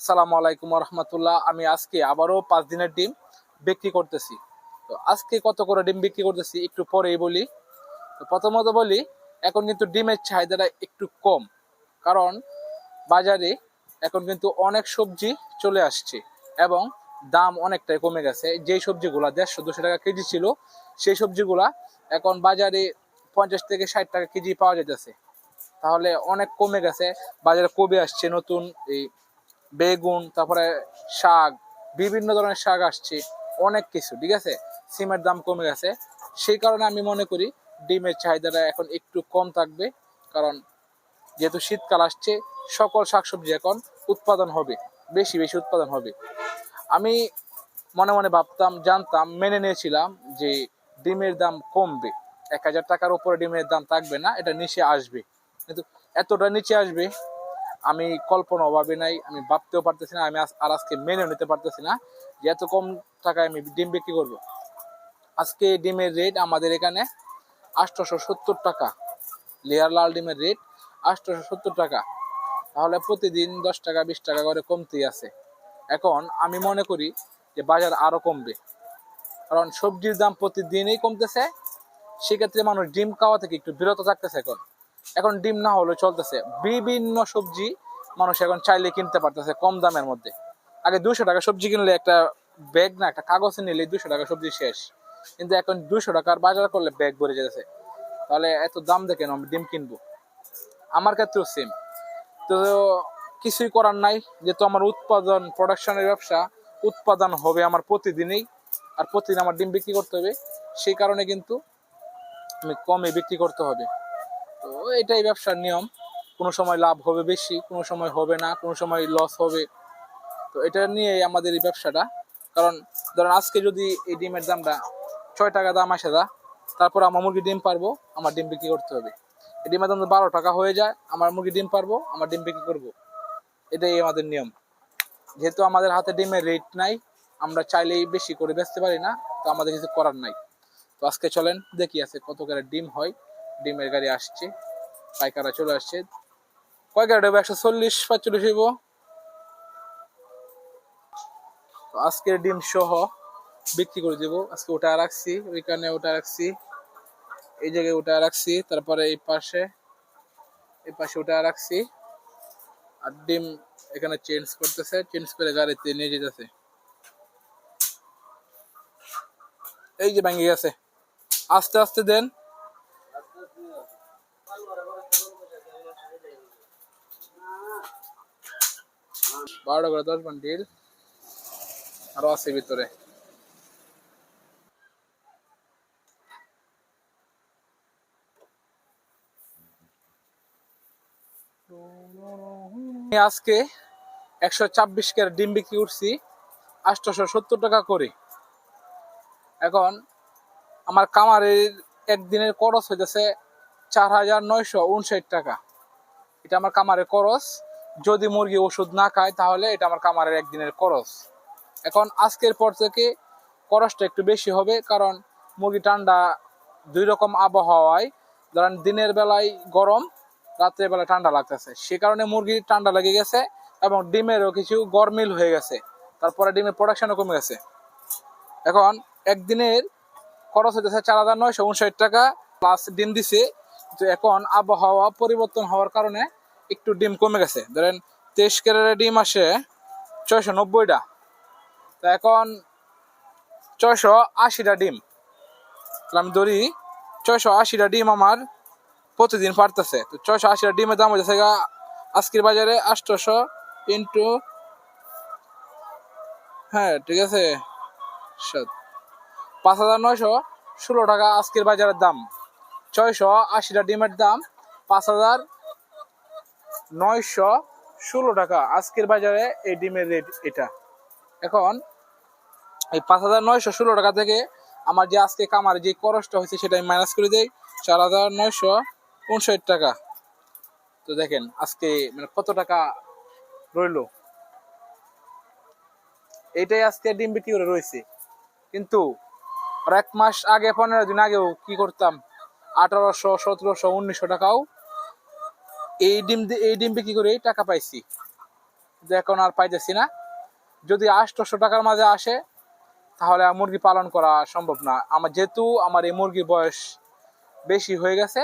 সালামু আলাইকুম রহমতুল্লাহ আমি আজকে আবারও পাঁচ দিনের ডিম বিক্রি করতেছি। তো আজকে কত করে ডিম বিক্রি করতেছি একটু পরেই বলি। তো প্রথমত বলি, এখন কিন্তু ডিমের চাহিদাটা একটু কম। কারণ বাজারে এখন কিন্তু অনেক সবজি চলে আসছে এবং দাম অনেকটাই কমে গেছে। যেই সবজিগুলা দেড়শো, দুশো টাকা কেজি ছিল, সেই সবজিগুলা এখন বাজারে পঞ্চাশ থেকে ষাট টাকা কেজি পাওয়া যেতেছে তাহলে অনেক কমে গেছে, বাজারে কবে আসছে নতুন এই বেগুন, তারপরে শাক, বিভিন্ন ধরনের শাক আসছে, অনেক কিছু, ঠিক আছে? সিমের দাম কমে গেছে। সেই কারণে আমি মনে করি ডিমের চাহিদাটা এখন একটু কম থাকবে, কারণ যেহেতু শীতকাল আসছে, সকল শাকসবজি এখন উৎপাদন হবে, বেশি বেশি উৎপাদন হবে। আমি মনে মনে ভাবতাম, জানতাম, মেনে নিয়েছিলাম যে ডিমের দাম কমবে। এক হাজার টাকার উপরে ডিমের দাম থাকবে না, এটা নিচে আসবে। কিন্তু এতটা নিচে আসবে আমি কল্পনা অভাবে নাই, আমি ভাবতেও পারতেছি না, আমি আর আজকে মেনেও নিতে পারতেছি না যে এত কম টাকায় আমি ডিম বিক্রি করব। আজকে ডিমের রেট আমাদের এখানে আটশোশো সত্তর টাকা। লেয়ার লাল ডিমের রেট আটশোশো সত্তর টাকা। তাহলে প্রতিদিন দশ টাকা, বিশ টাকা করে কমতেই আছে। এখন আমি মনে করি যে বাজার আরও কমবে। কারণ সবজির দাম প্রতিদিনই কমতেছে, সেক্ষেত্রে মানুষ ডিম খাওয়া থেকে একটু বিরত থাকতেছে এখন। এখন ডিম না হলেও চলতেছে। বিভিন্ন সবজি মানুষ এখন চাইলে কিনতে পারতেছে কম দামের মধ্যে। আগে দুশো টাকা সবজি কিনলে একটা ব্যাগ না, একটা কাগজ নিলে দুশো টাকা সবজি শেষ। কিন্তু এখন দুশো টাকার বাজার করলে ব্যাগ ভরে যেতেছে। তাহলে এত দাম দেখে আমি ডিম কিনবো? আমার ক্ষেত্রেও সেম তো কিছুই করার নাই। যেহেতু আমার উৎপাদন প্রোডাকশনের ব্যবসা, উৎপাদন হবে আমার প্রতিদিনই। আর প্রতিদিন আমার ডিম বিক্রি করতে হবে। সেই কারণে কিন্তু আমি কমে বিক্রি করতে হবে। এটাই ব্যবসার নিয়ম। কোনো সময় লাভ হবে বেশি, কোনো সময় হবে না, কোনো সময় লস হবে। তো এটা নিয়েই আমাদের এই ব্যবসাটা। কারণ ধরেন আজকে যদি এই ডিমের দামটা ছয় টাকা দাম আসে দা, তারপর আমার মুরগি ডিম পারব, আমার ডিম বিক্রি করতে হবে। এই ডিমের দাম বারো টাকা হয়ে যায়, আমার মুরগি ডিম পারব, আমার ডিম বিক্রি করব। এটাই আমাদের নিয়ম। যেহেতু আমাদের হাতে ডিমের রেট নাই, আমরা চাইলেই বেশি করে বেচতে পারি না, তো আমাদের কিছু করার নাই। তো আজকে চলেন, দেখি আছে কত করে ডিম হয়। ডিমের গাড়ি আসছে। পাইকারা চলে আসছে। কয় হবে? একশো চল্লিশ পাঁচচল্লিশ হইব। ডিম সহ বিক্রি করে আজকে ওটা রাখছি ওটা রাখছি। এই জায়গায় ওটা রাখছি, তারপরে এই পাশে এই পাশে ওটা রাখছি। আর ডিম এখানে চেঞ্জ করতেছে চেঞ্জ করে গাড়িতে নিয়ে যেতেছে। এই যে ভেঙে গেছে। আস্তে আস্তে দেন। বারোটা করে দশ বান্ডিল আছে ভিতরে। আজকে একশো ছাব্বিশ ক্যারেট ডিম বিক্রি করছি, আটশোশো সত্তর টাকা করে। এখন আমার কামারের একদিনের খরচ হইতেছে চার হাজার নয়শো উনষাট টাকা। এটা আমার কামারের খরচ। যদি মুরগি ওষুধ না খায়, তাহলে এটা আমার কামারের একদিনের খরচ। এখন আজকের পর থেকে খরচটা একটু বেশি হবে, কারণ মুরগি ঠান্ডা দুই রকম আবহাওয়ায়, ধরেন দিনের বেলায় গরম, রাত্রের বেলা ঠান্ডা লাগতেছে। সে কারণে মুরগি ঠান্ডা লেগে গেছে এবং ডিমেরও কিছু গরমিল হয়ে গেছে। তারপরে ডিমের প্রোডাকশনও কমে গেছে। এখন একদিনের খরচ হইতেছে চার হাজার নয়শো উনষাট টাকা প্লাস ডিম দিছে। তো এখন আবহাওয়া পরিবর্তন হওয়ার কারণে একটু ডিম কমে গেছে। ধরেন তেইশ ক্যারেটের ডিম আসে ছয়শো নব্বইটা তো এখন ছয়শো আশিটা ডিম। তাহলে আমি ধরি ছয়শো আশিটা ডিম আমার প্রতিদিন পারতেছে। তো ছয়শো আশিটা ডিমের দাম হয়েছে আজকের বাজারে আটশোশো ইন্টু হ্যাঁ ঠিক আছে? পাঁচ হাজার নয়শো ষোলো টাকা আজকের বাজারের দাম। ছয়শো আশিটা ডিমের দাম পাঁচ হাজার নয়শো ষোলো টাকা। আজকের বাজারে এই ডিমের রেট এটা। এখন এই পাঁচ হাজার নয়শো ষোলো টাকা থেকে আমার যে আজকে কামার যে খরচটা হয়েছে সেটা আমি মাইনাস করে দেই, চার হাজার নয়শো উনষাট টাকা। তো দেখেন আজকে মানে কত টাকা রইল। এটাই আজকে ডিম বিক্রি করে রয়েছে। কিন্তু এক মাস আগে, পনেরো দিন আগেও কি করতাম? আঠারোশো, সতেরোশো, উনিশশো টাকাও এই ডিম এই ডিম বিক্রি করে টাকা পাইছি। যে এখন আর পাইতেছি না। যদি আটশোশো টাকার মাঝে আসে, তাহলে মুরগি পালন করা সম্ভব না। আমার যেহেতু আমার এই মুরগির বয়স বেশি হয়ে গেছে,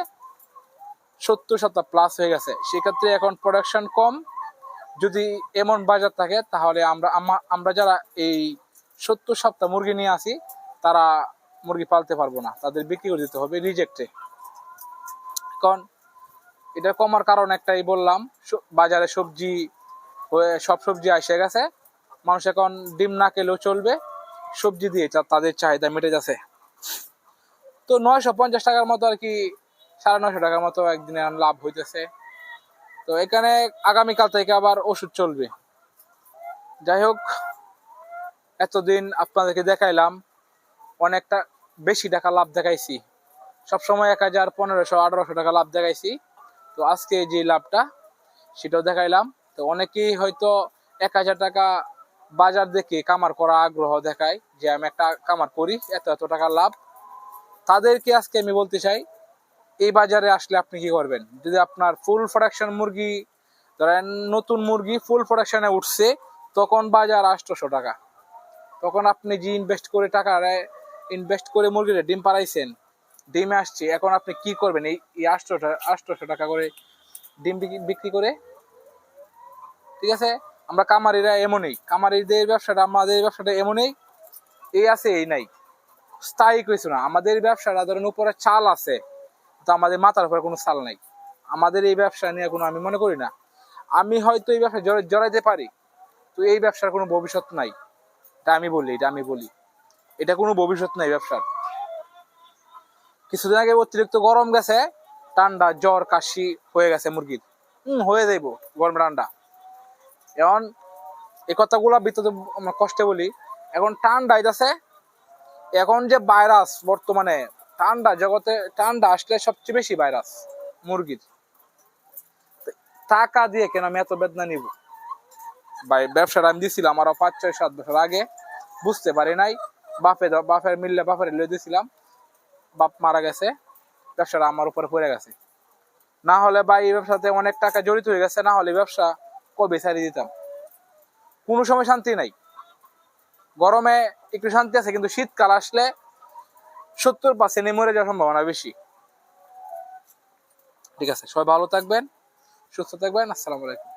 সত্তর সপ্তাহ প্লাস হয়ে গেছে। সেক্ষেত্রে এখন প্রোডাকশন কম। যদি এমন বাজার থাকে, তাহলে আমরা আমরা যারা এই সত্তর সপ্তাহ মুরগি নিয়ে আসি তারা মুরগি পালতে পারব না। তাদের বিক্রি করে দিতে হবে রিজেক্টে কারণ এটা কমার কারণ একটাই বললাম বাজারে সবজি সব সবজি এসে গেছে। মানুষ এখন ডিম না খেলেও চলবে, সবজি দিয়ে তাদের চাহিদা মিটে যাচ্ছে। তো নয়শো পঞ্চাশ টাকার মতো আর কি, সাড়ে নয়শো টাকার মতো একদিনে লাভ হইতেছে। তো এখানে আগামীকাল থেকে আবার ওষুধ চলবে। যাই হোক, এতদিন আপনাদেরকে দেখাইলাম, অনেকটা বেশি টাকা লাভ দেখাইছি। সবসময় এক হাজার পনেরোশো, আঠারোশো টাকা লাভ দেখাইছি। তো আজকে যে লাভটা, সেটাও দেখাইলাম। তো অনেকেই হয়তো এক হাজার টাকা বাজার দেখে কামার করা আগ্রহ দেখায় যে আমি একটা কামার করি, এত এত টাকা লাভ। তাদেরকে আজকে আমি বলতে চাই, এই বাজারে আসলে আপনি কি করবেন? যদি আপনার ফুল প্রোডাকশন মুরগি, ধরেন নতুন মুরগি ফুল প্রোডাকশনে উঠছে, তখন বাজার আটশোশো টাকা। তখন আপনি যে ইনভেস্ট করে টাকা ইনভেস্ট করে মুরগিটা ডিম পাড়াইছেন ডিমে আসছে, এখন আপনি কি করবেন? এই এই আটশোশো টাকা করে ডিম বিক্রি- করে? ঠিক আছে? আমরা কামারিরা এমনই, কামারিদের ব্যবসাটা, আমাদের ব্যবসাটা এমনই, এই আছে, এই নাই। স্থায়ী কিছু না, আমাদের ব্যবসাটা ধরেন উপরে চাল আছে, তো আমাদের মাথার উপরে কোনো চাল নাই। আমাদের এই ব্যবসা নিয়ে কোনো আমি মনে করি না। আমি হয়তো এই ব্যবসা জড়াই- জড়াইতে পারি, তো এই ব্যবসার কোনো ভবিষ্যৎ নাই। এটা আমি বলি, এটা আমি বলি। এটা কোনো ভবিষ্যৎ নাই ব্যবসার। কিছুদিন আগে অতিরিক্ত গরম গেছে, ঠান্ডা, জ্বর, কাশি হয়ে গেছে মুরগির। হম হয়ে যাইব গরম ঠান্ডা এখন এই কথাগুলা ভিতরে আমরা কষ্টে বলি, এখন ঠান্ডা আইতাছে, এখন যে ভাইরাস বর্তমানে, ঠান্ডা জগতে, ঠান্ডা আসলে সবচেয়ে বেশি ভাইরাস মুরগির। টাকা দিয়ে কেন আমি এত বেদনা নিব? ভাই, ব্যবসাটা আমি দিছিলাম আরও পাঁচ ছয় সাত বছর আগে, বুঝতে পারি নাই বাপে বাপের মিললে বাপের লিয়ে দিছিলাম। বাপ মারা গেছে, ব্যবসাটা আমার উপরে পড়ে গেছে। না হলে ভাই এই ব্যবসাতে অনেক টাকা জড়িত হয়ে গেছে, না হলে ব্যবসা কবে ছাড়িয়ে দিতাম? কোনো সময় শান্তি নাই। গরমে একটু শান্তি আছে, কিন্তু শীতকাল আসলে সত্তর পার্সেন্ট মরে যাওয়ার সম্ভাবনা বেশি। ঠিক আছে, সবাই ভালো থাকবেন, সুস্থ থাকবেন, আসসালামু আলাইকুম।